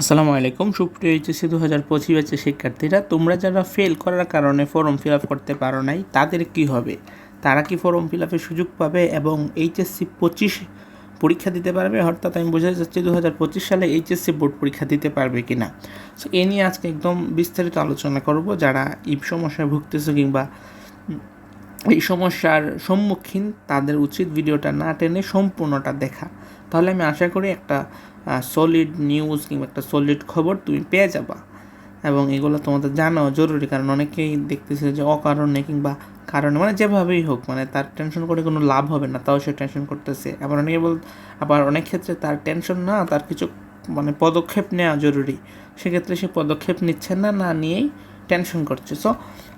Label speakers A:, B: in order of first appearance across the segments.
A: আসসালামু আলাইকুম। সুপ্রিয় এইচএসসি দু হাজার পঁচিশ ব্যাচের শিক্ষার্থীরা, তোমরা যারা ফেল করার কারণে ফর্ম ফিল আপ করতে পারো নাই, তাদের কি হবে? তারা কি ফর্ম ফিল আপের সুযোগ পাবে এবং এইচএসসি পঁচিশ পরীক্ষা দিতে পারবে? অর্থাৎ আমি বোঝাতে চাচ্ছি দু হাজার পঁচিশ সালে এইচএসসি বোর্ড পরীক্ষা দিতে পারবে কি না সো এ নিয়ে আজকে একদম বিস্তারিত আলোচনা করব। যারা এই সমস্যায় ভুগতেছে কিংবা এই সমস্যার সম্মুখীন, তাদের উচিত ভিডিওটা না টেনে সম্পূর্ণটা দেখা। তাহলে আমি আশা করি একটা সলিড নিউজ কিংবা একটা সলিড খবর তুমি পেয়ে যাবা। এবং এগুলো তোমাদের জানাও জরুরি, কারণ অনেকেই দেখতেছে যে অকারণে কিংবা কারণে মানে যেভাবেই হোক মানে তার টেনশন করে কোনো লাভ হবে না, তাও সে টেনশন করতেছে। আবার অনেকে বল, আবার অনেক ক্ষেত্রে তার টেনশন না, তার কিছু মানে পদক্ষেপ নেওয়া জরুরি। সেক্ষেত্রে সে পদক্ষেপ নিচ্ছে না না নিয়েই টেনশন করছে। সো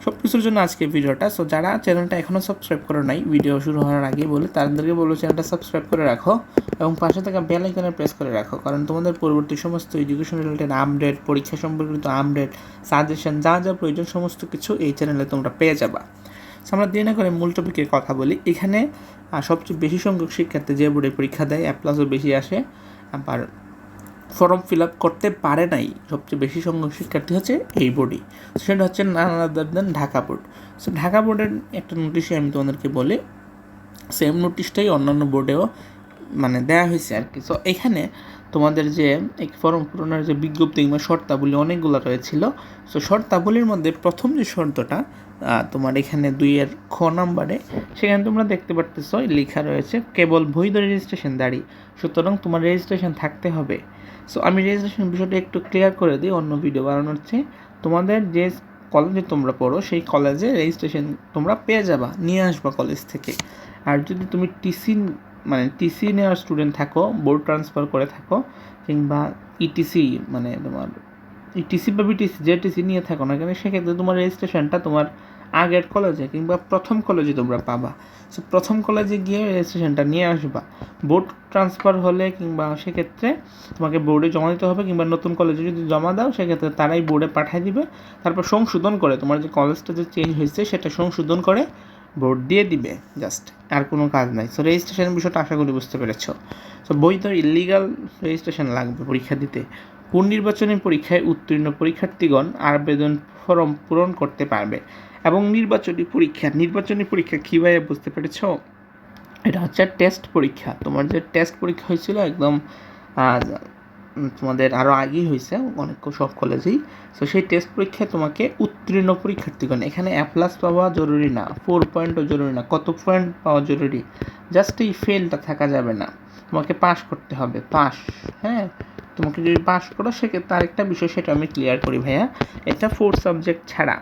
A: সব কিছুর জন্য আজকে ভিডিওটা। সো যারা চ্যানেলটা এখনও সাবস্ক্রাইব করে নাই ভিডিও শুরু হওয়ার আগে বলে, তাদেরকে বলব চ্যানেলটা সাবস্ক্রাইব করে রাখো এবং পাশে থাকা বেল আইকনে প্রেস করে রাখো। কারণ তোমাদের পরবর্তী সমস্ত এডুকেশন রিলেটেড আপডেট পরীক্ষা সম্পর্কিত আপডেট সাজেশন যা যা প্রয়োজন, সমস্ত কিছু এই চ্যানেলে তোমরা পেয়ে যাবা। সো আমরা দিয়ে না করে মূল টপিকের কথা বলি। এখানে সবচেয়ে বেশি সংখ্যক শিক্ষার্থী যে বোর্ডে পরীক্ষা দেয় অ্যাপ্লাসও বেশি আসে, আবার ফর্ম ফিল আপ করতে পারে নাই সবচেয়ে বেশি সংখ্যক শিক্ষার্থী হচ্ছে এই বোর্ডই সেটা হচ্ছে none other than Dhaka board so Dhaka বোর্ডের একটা নোটিশে আমি তোমাদেরকে বলি। সেম নোটিশটাই অন্যান্য বোর্ডেও মানে দেওয়া হয়েছে আর কি। সো এখানে তোমাদের যে এক ফর্ম পূরণের যে বিজ্ঞপ্তি কিংবা শর্তাবলী অনেকগুলো রয়েছিল। সো শর্তাবলীর মধ্যে প্রথম যে শর্তটা তোমার এখানে দুইয়ের খ নাম্বারে, সেখানে তোমরা দেখতে পারতেছো, লেখা রয়েছে, কেবল বৈধ রেজিস্ট্রেশন দাঁড়ি। সুতরাং তোমার রেজিস্ট্রেশন থাকতে হবে। সো আমি রেজিস্ট্রেশন বিষয়টা একটু ক্লিয়ার করে দিই, অন্য ভিডিও বানানোর চেয়ে। তোমাদের যে কলেজে তোমরা পড়ো, সেই কলেজে রেজিস্ট্রেশন তোমরা পেয়ে যাবা, নিয়ে আসবা কলেজ থেকে। আর যদি তুমি টিসি মানে টিসি নেওয়ার স্টুডেন্ট থাকো বোর্ড ট্রান্সফার করে থাকো, কিংবা ইটিসি মানে তোমার ইটিসি বা বিটিসি যে টিসি নিয়ে থাকো না কেন, সেক্ষেত্রে তোমার রেজিস্ট্রেশনটা তোমার আগের কলেজে কিংবা প্রথম কলেজে তোমরা পাবা। সো প্রথম কলেজে গিয়ে রেজিস্ট্রেশনটা নিয়ে আসবা। বোর্ড ট্রান্সফার হলে কিংবা সেক্ষেত্রে তোমাকে বোর্ডে জমা দিতে হবে কিংবা নতুন কলেজে যদি জমা দাও, সেক্ষেত্রে তারাই বোর্ডে পাঠিয়ে দিবে। তারপর সংশোধন করে, তোমার যে কলেজটা যে চেঞ্জ হয়েছে, সেটা সংশোধন করে বোর্ড দিয়ে দিবে। জাস্ট আর কোনো কাজ নাই। সো রেজিস্ট্রেশনের বিষয়টা আশা করি বুঝতে পেরেছ। সো বৈধ ইলিগাল রেজিস্ট্রেশন লাগবে পরীক্ষা দিতে। কোন নির্বাচনী পরীক্ষায় উত্তীর্ণ পরীক্ষার্থীগণ আবেদন ফর্ম পূরণ করতে পারবে? এবং নির্বাচনী পরীক্ষা নির্বাচনী পরীক্ষা কীভাবে বুঝতে পেরেছ? এটা হচ্ছে টেস্ট পরীক্ষা। তোমার যে টেস্ট পরীক্ষা হয়েছিল একদম তোমাদের আরও আগেই হয়েছে, অনেক সব কলেজেই সো সেই টেস্ট পরীক্ষায় তোমাকে উত্তীর্ণ পরীক্ষার্থীগণ, এখানে এ প্লাস পাওয়া জরুরি না ফোর পয়েন্টও জরুরি না, কত পয়েন্ট পাওয়া জরুরি? জাস্ট এই ফেলটা থাকা যাবে না। তোমাকে পাস করতে হবে পাস হ্যাঁ? তোমাকে যদি পাস করো, সেক্ষেত্রে আরেকটা বিষয় সেটা আমি ক্লিয়ার করি ভাইয়া। এটা ফোর সাবজেক্ট ছাড়া।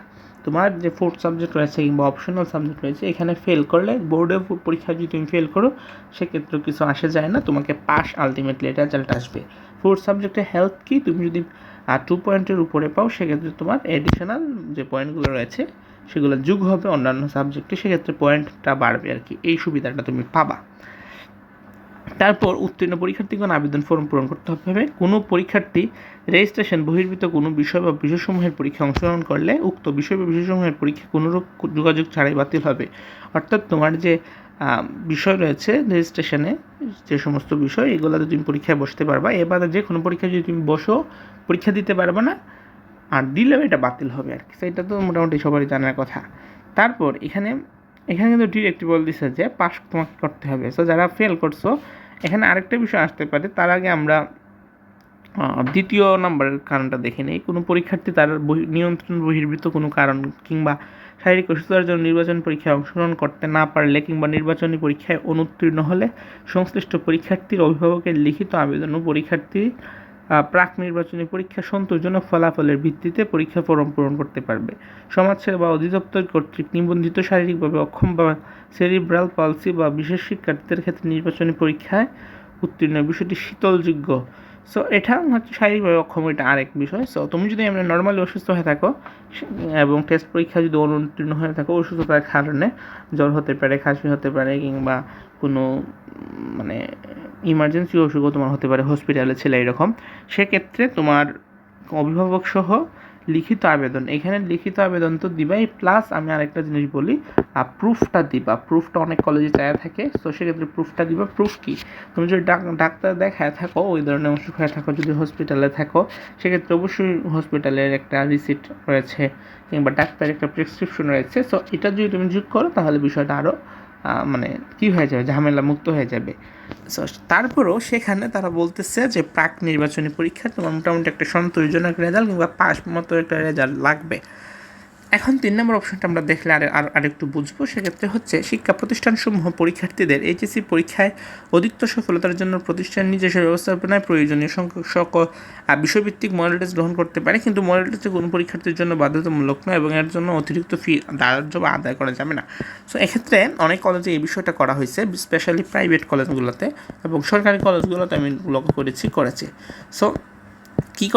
A: তোমার যে ফোর্থ সাবজেক্ট রয়েছে কিংবা অপশনাল সাবজেক্ট রয়েছে, এখানে ফেল করলে বোর্ডে পরীক্ষা যদি তুমি ফেল করো, সেক্ষেত্রে কিছু আসে যায় না, তোমাকে পাস আলটিমেটলি রেজাল্ট আসবে। ফোর্থ সাবজেক্টে হেলথ কি? তুমি যদি টু পয়েন্টের উপরে পাও, সেক্ষেত্রে তোমার এডিশনাল যে পয়েন্টগুলো রয়েছে, সেগুলো যুগ হবে অন্যান্য সাবজেক্টে সেক্ষেত্রে পয়েন্টটা বাড়বে আর কি। এই সুবিধাটা তুমি পাবা। তারপর উত্তীর্ণ পরীক্ষার্থীগণ আবেদন ফর্ম পূরণ করতে হবে কোনো পরীক্ষার্থী রেজিস্ট্রেশন, বহির্ভূত কোনো বিষয় বা বিষয়সমূহের পরীক্ষা অংশগ্রহণ করলে উক্ত বিষয় বা বিষয়সমূহের পরীক্ষা কোনোরূপ যোগাযোগ ছাড়াই বাতিল হবে। অর্থাৎ তোমার যে বিষয় রয়েছে রেজিস্ট্রেশনে যে সমস্ত বিষয়, এগুলোতে তুমি পরীক্ষায় বসতে পারবা। এবারে যে কোনো পরীক্ষায় যদি তুমি বসো, পরীক্ষা দিতে পারবে না, আর দিলেও এটা বাতিল হবে আর কি। সেটা তো মোটামুটি সবারই জানার কথা। তারপর এখানে এখানে কিন্তু ডিরেক্টলি বল দিছে যে পাস তোমাকে করতে হবে। সো যারা ফেল করছ, এখানে আরেকটা বিষয় আসতে পারে, তার আগে আমরা দ্বিতীয় নাম্বারের কারণটা দেখে নেই। কোনো পরীক্ষার্থী তার নিয়ন্ত্রণ বহির্ভূত কোনো কারণ কিংবা শারীরিক অসুস্থতার জন্য নির্বাচন পরীক্ষায় অংশগ্রহণ করতে না পারলে কিংবা নির্বাচনী পরীক্ষায় অনুত্তীর্ণ হলে সংশ্লিষ্ট পরীক্ষার্থীর অভিভাবকের লিখিত আবেদন পরীক্ষার্থী প্রাক নির্বাচনী পরীক্ষা সন্তোষজনক ফলাফলের ভিত্তিতে পরীক্ষা ফরম পূরণ করতে পারবে। সমাজসেবা অধিদপ্তর কর্তৃক নিবন্ধিত শারীরিকভাবে অক্ষম বা সেরিব্রাল, পলসি বা বিশেষ শিক্ষার্থীদের ক্ষেত্রে নির্বাচনী পরীক্ষায় উত্তীর্ণ। বিষয়টি শীতলযোগ্য সো এটা হচ্ছে শারীরিকভাবে অক্ষম, এটা আরেক বিষয়। সো তুমি যদি এমনি নর্মালি অসুস্থ হয়ে থাকো এবং টেস্ট পরীক্ষা যদি অনুত্তীর্ণ হয়ে থাকো, অসুস্থতার কারণে জ্বর হতে পারে খাসি হতে পারে, কিংবা কোনো মানে ইমার্জেন্সি অসুখও তোমার হতে পারে হসপিটালে ছেলে এরকম। সেক্ষেত্রে তোমার অভিভাবক সহ লিখিত আবেদন। এখানে লিখিত আবেদন তো দিবাই প্লাস আমি আরেকটা জিনিস বলি প্রুফটা দিবা। প্রুফটা অনেক কলেজে চায়া থাকে তো সেক্ষেত্রে প্রুফটা দিবা। প্রুফ কি? তুমি যদি ডাক- ডাক্তার দেখায় থাকো, ওই ধরনের অসুখ হয়ে থাকো, যদি হসপিটালে থাকো, সেক্ষেত্রে অবশ্যই হসপিটালের একটা রিসিট রয়েছে, কিংবা ডাক্তারের একটা প্রেসক্রিপশন রয়েছে। সো এটা যদি তুমি যোগ করো, তাহলে বিষয়টা আরও মানে কি হয়ে যাবে, ঝামেলা মুক্ত হয়ে যাবে। সো তারপরেও সেখানে তারা বলতেছে যে প্রাক নির্বাচনী পরীক্ষা তোমার মোটামুটি একটা সন্তোষজনক রেজাল্ট কিংবা পাস মতো একটা রেজাল্ট লাগবে। এখন তিন নম্বর অপশনটা আমরা দেখলে আর আর আরেকটু বুঝব। সেক্ষেত্রে হচ্ছে শিক্ষা প্রতিষ্ঠানসমূহ পরীক্ষার্থীদের এইচএসসি পরীক্ষায় অধিকতর সফলতার জন্য প্রতিষ্ঠান নিজস্ব ব্যবস্থাপনায় প্রয়োজনীয় সংখ্যক আহ, বিষয়ভিত্তিক মডেল টেস্ট গ্রহণ করতে পারে। কিন্তু মডেল টেস্ট কোনো পরীক্ষার্থীর জন্য বাধ্যতামূলক নয় এবং এর জন্য অতিরিক্ত ফি ধার্য বা আদায় করা যাবে না। সো এক্ষেত্রে অনেক কলেজে এই বিষয়টা করা হয়েছে স্পেশালি প্রাইভেট কলেজগুলোতে এবং সরকারি কলেজগুলোতে আমি লক্ষ্য করেছি করেছি। সো কী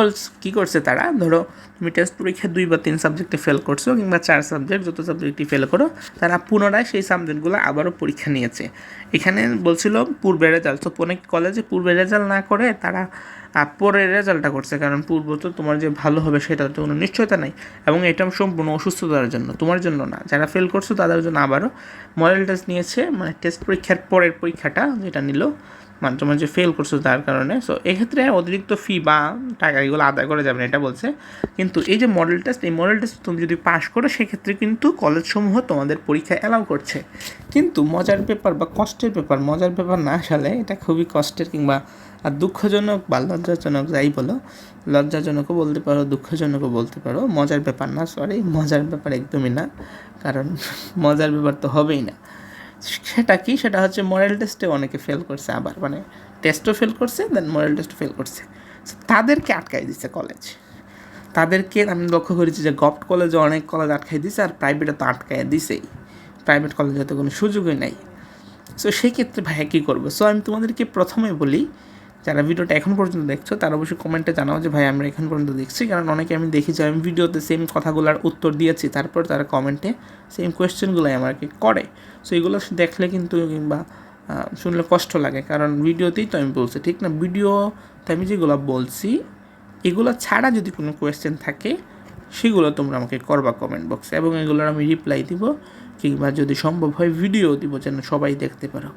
A: কী করছে তারা? ধরো, তুমি টেস্ট পরীক্ষা দুই বা তিন সাবজেক্টে ফেল করছ কিংবা চার সাবজেক্ট যত সাবজেক্টই ফেল করো, তারা পুনরায় সেই সাবজেক্টগুলো আবারও পরীক্ষা নিয়েছে। এখানে বলছিল পূর্বের রেজাল্ট তো অনেক কলেজে পূর্বের রেজাল্ট না করে তারা পরের রেজাল্টটা করছে, কারণ পূর্ব তো তোমার যে ভালো হবে সেটা তো কোনো নিশ্চয়তা নাই। এবং এটা সম্পূর্ণ অসুস্থতার জন্য, তোমার জন্য না। যারা ফেল করছ তাদের জন্য আবারও মডেল টেস্ট নিয়েছে মানে টেস্ট পরীক্ষার পরের পরীক্ষাটা যেটা নিল মানে তোমার যে ফেল করছ তার কারণে। সো এক্ষেত্রে অতিরিক্ত ফি বা টাকা এগুলো আদায় করা যাবে না, এটা বলছে। কিন্তু এই যে মডেল টেস্ট এই মডেল টেস্ট তুমি যদি পাশ করো, সেক্ষেত্রে কিন্তু কলেজসমূহ তোমাদের পরীক্ষা অ্যালাউ করছে। কিন্তু মজার পেপার বা কষ্টের পেপার মজার পেপার না আসলে, এটা খুবই কষ্টের কিংবা আর দুঃখজনক বা লজ্জাজনক যাই বলো, লজ্জাজনকও বলতে পারো, দুঃখজনকও বলতে পারো, মজার ব্যাপার না সরি মজার ব্যাপার একদমই না, কারণ মজার ব্যাপার তো হবেই না। সেটা কি? সেটা হচ্ছে মডেল টেস্টে অনেকে ফেল করছে আবার মানে টেস্টও ফেল করছে দেন মডেল টেস্ট ফেল করছে। তাদেরকে আটকাই দিচ্ছে কলেজ তাদেরকে আমি লক্ষ্য করেছি যে গভট কলেজে অনেক কলেজ আটকাই দিছে আর প্রাইভেটে তো আটকাই দিছেই। প্রাইভেট কলেজে তো কোনো সুযোগই নাই। সো সেই ক্ষেত্রে ভাইয়া কী করব? সো আমি তোমাদেরকে প্রথমে বলি যারা ভিডিওটা এখন পর্যন্ত দেখছ, তারা অবশ্যই কমেন্টে জানাও যে, ভাই, আমরা এখন পর্যন্ত দেখছি। কারণ অনেকে আমি দেখি যে আমি ভিডিওতে সেম কথাগুলোর উত্তর দিয়েছি, তারপর তারা কমেন্টে সেম কোয়েশ্চেনগুলোই আমাকে করে। সো এগুলো দেখলে কিন্তু কিংবা শুনলে কষ্ট লাগে। কারণ ভিডিওতেই তো আমি বলছি, ঠিক না? ভিডিওতে আমি যেগুলো বলছি, এগুলো ছাড়া যদি কোনো কোয়েশ্চেন থাকে, সেগুলো তোমরা আমাকে করবা কমেন্ট বক্সে এবং এগুলোর আমি রিপ্লাই দিব কিংবা যদি সম্ভব হয় ভিডিও দিব, যেন সবাই দেখতে পারো।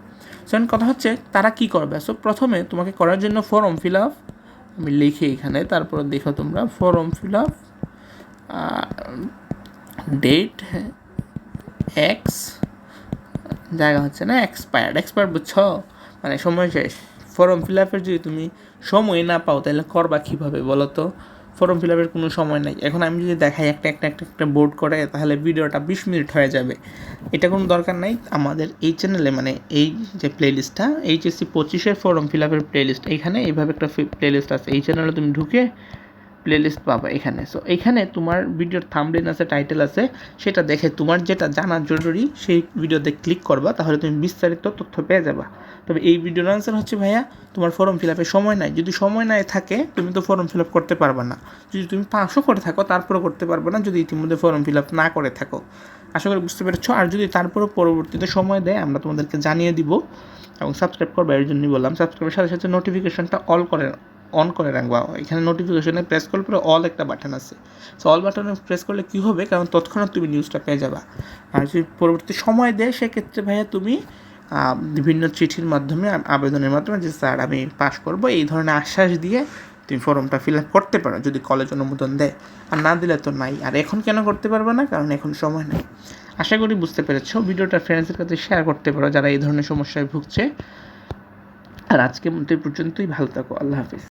A: সো এখন কথা হচ্ছে, তারা কি করবে? সো প্রথমে তোমাকে করার জন্য ফর্ম ফিল আপ আমি লিখি এখানে, তারপর দেখো তোমরা form fill up date X জায়গা হচ্ছে না এক্সপায়ার্ড এক্সপায়ার্ড বুঝছ? মানে সময় শেষ। ফর্ম ফিল আপের যদি তুমি সময় না পাও, তাহলে করবা কীভাবে বলো তো? ফর্ম ফিল আপের কোনো সময় নাই। এখন আমি যদি দেখাই একটা একটা একটা একটা বোর্ড করে, তাহলে ভিডিওটা বিশ মিনিট হয়ে যাবে। এটা কোনো দরকার নাই। আমাদের এই চ্যানেলে মানে এই যে প্লেলিস্টটা এইচএসসি পঁচিশের ফর্ম ফিল আপের প্লেলিস্ট এইখানে এইভাবে একটা প্লেলিস্ট আছে। এই চ্যানেলে তুমি ঢুকে প্লেলিস্ট পাবা এখানে। সো এখানে তোমার ভিডিওর থামলেন আছে টাইটেল আছে, সেটা দেখে তোমার যেটা জানা জরুরি, সেই ভিডিওতে ক্লিক করবা, তাহলে তুমি বিস্তারিত তথ্য পেয়ে যাবা। তবে এই ভিডিওর আনসার হচ্ছে, ভাইয়া, তোমার ফর্ম ফিল আপে সময় নাই। যদি সময় নাই থাকে, তুমি তো ফর্ম ফিল আপ করতে পারবে না। যদি তুমি পাঁচশো করে থাকো তারপরে করতে পারবে না, যদি ইতিমধ্যে ফর্ম ফিল আপ না করে থাকো। আশা করি বুঝতে পেরেছ। আর যদি তারপরেও পরবর্তীতে সময় দেয়, আমরা তোমাদেরকে জানিয়ে দিব এবং সাবস্ক্রাইব করবে, এর জন্যই বললাম। সাবস্ক্রাইবের সাথে সাথে নোটিফিকেশনটা অল করে অন করে রাখবা। এখানে নোটিফিকেশনে প্রেস করলে পরে অল একটা বাটন আছে। সো অল বাটনে প্রেস করলে কী হবে? কারণ তৎক্ষণাৎ তুমি নিউজটা পেয়ে যাবা। আর যদি পরবর্তী সময় দেয়, সেক্ষেত্রে ভাইয়া তুমি বিভিন্ন চিঠির মাধ্যমে আবেদনের মাধ্যমে যে, স্যার, আমি পাস করব, এই ধরনের আশ্বাস দিয়ে তুমি ফর্মটা ফিল আপ করতে পারো, যদি কলেজ অনুমোদন দেয়। আর না দিলে তো নাই। আর এখন কেন করতে পারবে না? কারণ এখন সময় নেই। আশা করি বুঝতে পেরেছ। ভিডিওটা ফ্রেন্ডসের কাছে শেয়ার করতে পারো, যারা এই ধরনের সমস্যায় ভুগছে। আর আজকে এই পর্যন্তই। ভালো থাকো। আল্লাহ হাফিজ।